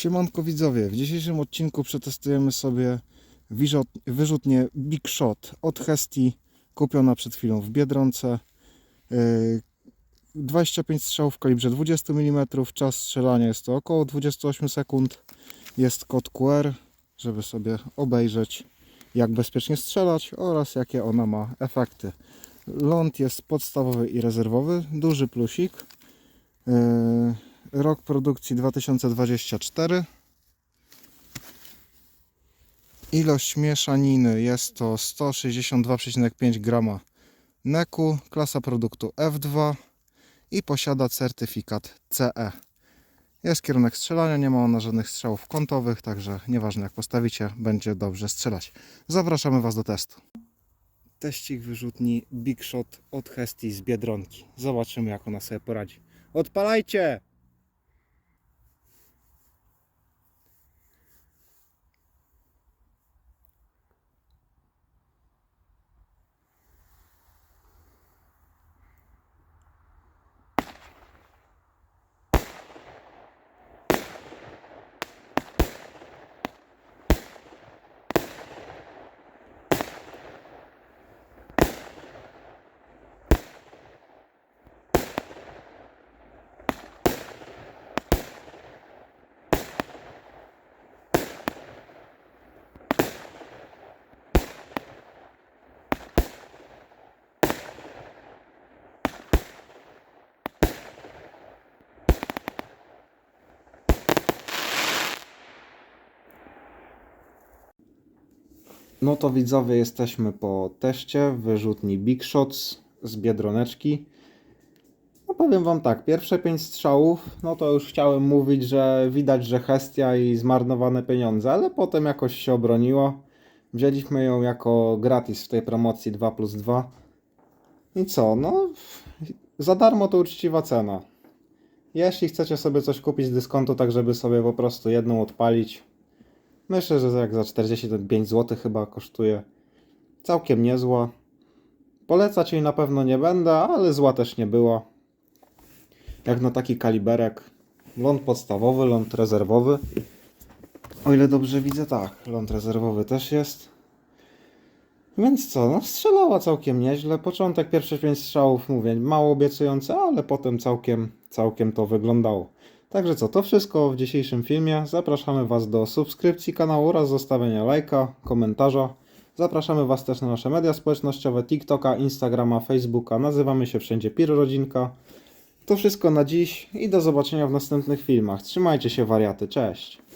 Siemanko widzowie, w dzisiejszym odcinku przetestujemy sobie wyrzutnię Big Shot od Hesti, kupiona przed chwilą w Biedronce. Yy, 25 strzałów w kalibrze 20 mm, czas strzelania jest to około 28 sekund. Jest kod QR, żeby sobie obejrzeć jak bezpiecznie strzelać oraz jakie ona ma efekty. Ląd jest podstawowy i rezerwowy, duży plusik. Rok produkcji 2024. Ilość mieszaniny jest to 162,5 grama neku, klasa produktu F2 i posiada certyfikat CE. Jest kierunek strzelania, nie ma ona żadnych strzałów kątowych, także nieważne jak postawicie, będzie dobrze strzelać. Zapraszamy Was do testu. Teścik wyrzutni Big Shot od Hesti z Biedronki. Zobaczymy jak ona sobie poradzi. Odpalajcie! No to widzowie, jesteśmy po teście wyrzutni Big Shots z Biedroneczki. No powiem wam tak, pierwsze pięć strzałów, no to już chciałem mówić, że widać, że Hestia i zmarnowane pieniądze, ale potem jakoś się obroniło. Wzięliśmy ją jako gratis w tej promocji 2 plus 2. I co, no za darmo to uczciwa cena. Jeśli chcecie sobie coś kupić z dyskontu, tak żeby sobie po prostu jedną odpalić, Myślę, że jak za 45 zł chyba kosztuje. Całkiem niezła. Polecać jej na pewno nie będę, ale zła też nie była. Jak na taki kaliberek. Ląd podstawowy, ląd rezerwowy. O ile dobrze widzę, tak. Ląd rezerwowy też jest. Więc co, no strzelała całkiem nieźle. Początek, pierwsze 5 strzałów, mówię, mało obiecujące, ale potem całkiem, całkiem to wyglądało. Także co, to wszystko w dzisiejszym filmie. Zapraszamy Was do subskrypcji kanału oraz zostawienia lajka, komentarza. Zapraszamy Was też na nasze media społecznościowe, TikToka, Instagrama, Facebooka. Nazywamy się wszędzie Pir Rodzinka. To wszystko na dziś i do zobaczenia w następnych filmach. Trzymajcie się wariaty, cześć!